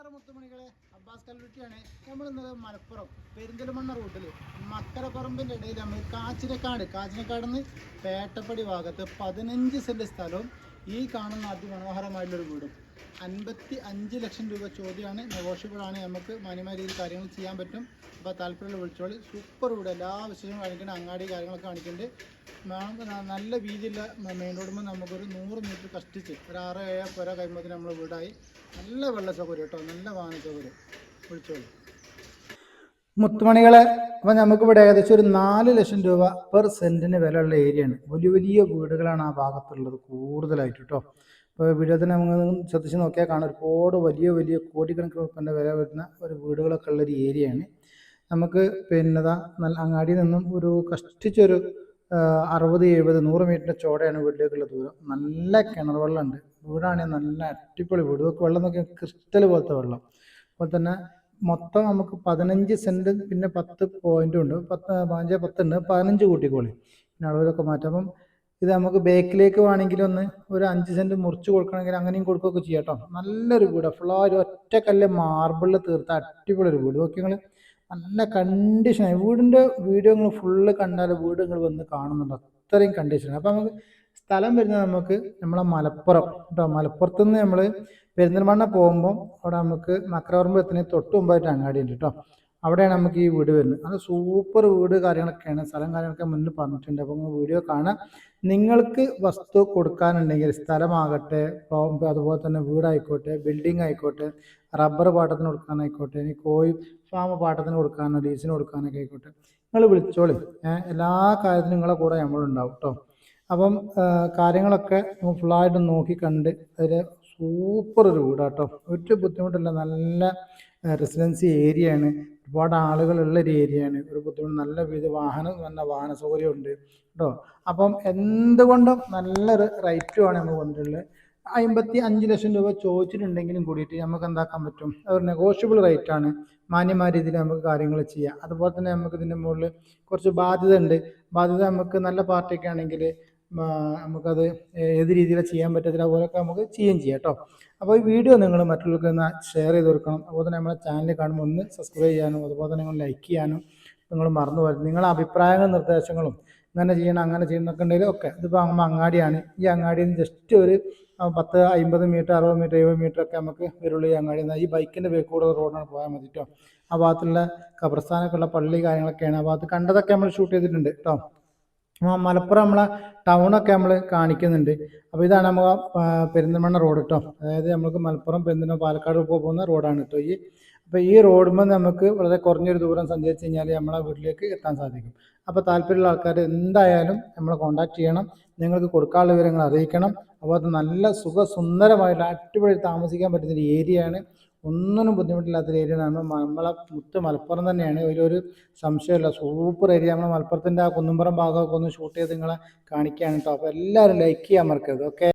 നമസ്കാരം മുത്തുമണികളെ അബ്ബാസ് കല്ലുട്ടിയാണ്. നമ്മൾ ഇന്നത് മലപ്പുറം പെരിന്തൽമണ്ണ റൂട്ടിൽ മക്കരപ്പറമ്പിന്റെ ഇടയിൽ നമ്മൾ കാച്ചിനക്കാട് കാച്ചിനക്കാട് നിന്ന് പേട്ടപ്പടി ഭാഗത്ത് പതിനഞ്ച് സെന്റ് സ്ഥലവും ഈ കാണുന്ന അതിമനോഹരമായിട്ടുള്ളൊരു വീടും. അൻപത്തി അഞ്ച് ലക്ഷം രൂപ ചോദ്യമാണ് നെഗോഷ്യബിൾ ആണ്. നമുക്ക് മാന്യമായ രീതിയിൽ കാര്യങ്ങൾ ചെയ്യാൻ പറ്റും. അപ്പോൾ താല്പര്യമുള്ള വിളിച്ചോളി. സൂപ്പർ വീട്. എല്ലാ വിശേഷങ്ങളും കാണിക്കുന്നുണ്ട് അങ്ങാടി കാര്യങ്ങളൊക്കെ കാണിക്കുന്നുണ്ട് നല്ല വീതിയുള്ള മെയിൻ റോഡുമ്പോൾ നമുക്കൊരു നൂറ് മീറ്റർ കഷ്ടിച്ച് ഒരു ആറ് ഏഴ് പുര കഴിയുമ്പോൾ നമ്മൾ വീടായി. നല്ല വെള്ള സൗകര്യം കേട്ടോ. നല്ല വാഹന സൗകര്യം വിളിച്ചോളൂ. മുത്തുമണികളെ അപ്പം നമുക്കിവിടെ ഏകദേശം ഒരു നാല് ലക്ഷം രൂപ പെർ സെന്റിന് വിലയുള്ള ഏരിയയാണ് വലിയ വലിയ വീടുകളാണ് ആ ഭാഗത്തുള്ളത് കൂടുതലായിട്ട് കേട്ടോ ഇപ്പോൾ വീഡിയോ തന്നെ നമുക്ക് ശ്രദ്ധിച്ച് നോക്കിയാൽ കാണാം. ഒരുപാട് വലിയ വലിയ കോടിക്കണക്കിന് വില വരുന്ന ഒരു വീടുകളൊക്കെ ഉള്ള ഒരു ഏരിയയാണ് നമുക്ക് പിന്നെ നല്ല അങ്ങാടിയിൽ നിന്നും ഒരു കഷ്ടിച്ചൊരു അറുപത് എഴുപത് നൂറ് മീറ്ററിന്റെ ചോടയാണ് വീട്ടിലേക്കുള്ള ദൂരം. നല്ല കിണർ വെള്ളമുണ്ട്. വീടാണെങ്കിൽ നല്ല അടിപൊളി വീട്. വെള്ളം നോക്കിയാൽ ക്രിസ്റ്റൽ പോലത്തെ വെള്ളം. അതുപോലെ തന്നെ മൊത്തം നമുക്ക് പതിനഞ്ച് സെന്റ് പിന്നെ പത്ത് പോയിന്റും ഉണ്ട്. പത്ത് പതിനഞ്ച് പത്തുണ്ട്. പതിനഞ്ച് കൂട്ടിക്കോളി. പിന്നെ അളവിലൊക്കെ മാറ്റാം. അപ്പം ഇത് നമുക്ക് ബേക്കിലേക്ക് വേണമെങ്കിൽ ഒന്ന് ഒരു അഞ്ച് സെന്റ് മുറിച്ച് കൊടുക്കണമെങ്കിൽ അങ്ങനെയും കൊടുക്കുകയൊക്കെ ചെയ്യാം കേട്ടോ. നല്ലൊരു വീട്. ഫുള്ളാ ഒരു ഒറ്റ കല്ല് മാർബിളിൽ തീർത്ത അടിപൊളി ഒരു വീട്. നോക്കി നിങ്ങൾ നല്ല കണ്ടീഷനായി വീടിന്റെ വീഡിയോ നിങ്ങൾ ഫുള്ള് കണ്ടാൽ വീട് നിങ്ങൾ വന്ന് കാണുന്നുണ്ട്. അത്രയും കണ്ടീഷനാണ് അപ്പം നമുക്ക് സ്ഥലം വരുന്നത് നമുക്ക് നമ്മളെ മലപ്പുറം കേട്ടോ. മലപ്പുറത്ത് നിന്ന് നമ്മൾ പെരിന്തൽമണ്ണ പോകുമ്പോൾ അവിടെ നമുക്ക് മക്രവർമ്പ് എത്തുന്ന തൊട്ട് മുമ്പായിട്ട് അങ്ങാടി ഉണ്ട് കേട്ടോ. അവിടെയാണ് നമുക്ക് ഈ വീട് വരുന്നത്. അത് സൂപ്പർ വീട് കാര്യങ്ങളൊക്കെയാണ്. സ്ഥലം കാര്യങ്ങളൊക്കെ മുന്നിൽ പറഞ്ഞിട്ടുണ്ട്. അപ്പോൾ വീഡിയോ കാണാം. നിങ്ങൾക്ക് വസ്തു കൊടുക്കാനുണ്ടെങ്കിൽ സ്ഥലമാകട്ടെ അതുപോലെ തന്നെ വീടായിക്കോട്ടെ ബിൽഡിംഗ് ആയിക്കോട്ടെ റബ്ബർ പാട്ടത്തിന് കൊടുക്കാനായിക്കോട്ടെ ഇനി കോഴി ഫാം പാട്ടത്തിന് കൊടുക്കാനോ ലീസിന് കൊടുക്കാനൊക്കെ ആയിക്കോട്ടെ. നിങ്ങൾ വിളിച്ചോളി. എല്ലാ കാര്യത്തിനും നിങ്ങളെ കൂടെ നമ്മളുണ്ടാവും കേട്ടോ. അപ്പം കാര്യങ്ങളൊക്കെ ഫുള്ളായിട്ട് നോക്കി കണ്ട് അതിൽ സൂപ്പർ ഒരു വീടാട്ടോ. ഒരു ബുദ്ധിമുട്ടില്ല നല്ല റെസിഡൻസി ഏരിയയാണ് ഒരുപാട് ആളുകളുള്ള ഒരു ഏരിയയാണ് ഒരു ബുദ്ധിമുട്ട് നല്ല വീട് വാഹനം നല്ല വാഹന സൗകര്യമുണ്ട് കേട്ടോ അപ്പം എന്തുകൊണ്ടും നല്ലൊരു റേറ്റുമാണ് നമ്മൾ കൊണ്ടുള്ളത് അമ്പത്തി അഞ്ച് ലക്ഷം രൂപ ചോദിച്ചിട്ടുണ്ടെങ്കിലും കൂടിയിട്ട് നമുക്ക് എന്താക്കാൻ പറ്റും? അതൊരു നെഗോഷ്യബിൾ റേറ്റ് ആണ്. മാന്യമായ രീതിയിൽ നമുക്ക് കാര്യങ്ങൾ ചെയ്യാം. അതുപോലെ തന്നെ നമുക്ക് ഇതിന്റെ മുകളിൽ കുറച്ച് ബാധ്യത ഉണ്ട് ബാധ്യത നമുക്ക് നല്ല പാർട്ടിയൊക്കെ ആണെങ്കിൽ നമുക്കത് ഏത് രീതിയിൽ ചെയ്യാൻ പറ്റത്തില്ല അതുപോലൊക്കെ നമുക്ക് ചെയ്യുകയും ചെയ്യാം കേട്ടോ. അപ്പോൾ ഈ വീഡിയോ നിങ്ങൾ മറ്റുള്ളവർക്ക് ഒന്ന് ഷെയർ ചെയ്ത് കൊടുക്കണം. അതുപോലെ തന്നെ നമ്മുടെ ചാനൽ കാണുമ്പോൾ ഒന്ന് സബ്സ്ക്രൈബ് ചെയ്യാനും അതുപോലെ തന്നെ നിങ്ങൾ ലൈക്ക് ചെയ്യാനും നിങ്ങൾ മറന്നു പോകരുത്. നിങ്ങളുടെ അഭിപ്രായങ്ങളും നിർദ്ദേശങ്ങളും ഇങ്ങനെ ചെയ്യണം അങ്ങനെ ചെയ്യണം എന്നൊക്കെ ഉണ്ടെങ്കിൽ ഒക്കെ ഇതിപ്പോൾ നമ്മൾ അങ്ങാടിയാണ്. ഈ അങ്ങാടിയിൽ നിന്ന് ജസ്റ്റ് ഒരു പത്ത് അമ്പത് മീറ്റർ അറുപത് മീറ്റർ എഴുപത് മീറ്റർ ഒക്കെ നമുക്ക് വരുള്ളൂ ഈ അങ്ങാടി ഈ ബൈക്കിന്റെ ബേക്ക് കൂടെ റോഡാണ് പോയാൽ മതി കേട്ടോ. ആ ഭാഗത്തുള്ള കബർസ്ഥാനൊക്കെ ഉള്ള പള്ളി കാര്യങ്ങളൊക്കെയാണ്. ആ ഭാഗത്ത് കണ്ടതൊക്കെ നമ്മൾ ഷൂട്ട് ചെയ്തിട്ടുണ്ട് കേട്ടോ. മലപ്പുറം നമ്മളെ ടൗണൊക്കെ നമ്മൾ കാണിക്കുന്നുണ്ട്. അപ്പോൾ ഇതാണ് നമ്മൾ പെരിന്തൽമണ്ണ റോഡ് കേട്ടോ അതായത് നമുക്ക് മലപ്പുറം പെരിന്തൽമണ്ണ പാലക്കാട് പോകുന്ന റോഡാണ് കേട്ടോ ഈ. അപ്പോൾ ഈ റോഡുമ്പോൾ നമുക്ക് വളരെ കുറഞ്ഞൊരു ദൂരം സഞ്ചരിച്ച് കഴിഞ്ഞാൽ നമ്മളെ വീട്ടിലേക്ക് എത്താൻ സാധിക്കും. അപ്പോൾ താല്പര്യമുള്ള ആൾക്കാർ എന്തായാലും നമ്മളെ കോൺടാക്ട് ചെയ്യണം. നിങ്ങൾക്ക് കൊടുക്കാനുള്ള വിവരങ്ങൾ അറിയിക്കണം. അപ്പോൾ അത് നല്ല സുഖസുന്ദരമായിട്ടുള്ള അടിപൊളി താമസിക്കാൻ പറ്റുന്ന ഒരു ഏരിയയാണ് ഒന്നിനും ബുദ്ധിമുട്ടില്ലാത്തൊരു ഏരിയ നമ്മൾ നമ്മളെ മുത്ത് മലപ്പുറം തന്നെയാണ്. ഒരു സംശയമില്ല സൂപ്പർ ഏരിയ നമ്മൾ മലപ്പുറത്തിന്റെ ആ കുന്നുംപുറം ഭാഗമൊക്കെ ഒന്ന് ഷൂട്ട് ചെയ്ത് നിങ്ങളെ കാണിക്കുകയാണ് കേട്ടോ അപ്പോൾ എല്ലാവരും ലൈക്ക് ചെയ്യാൻ മറക്കരുത്. ഓക്കെ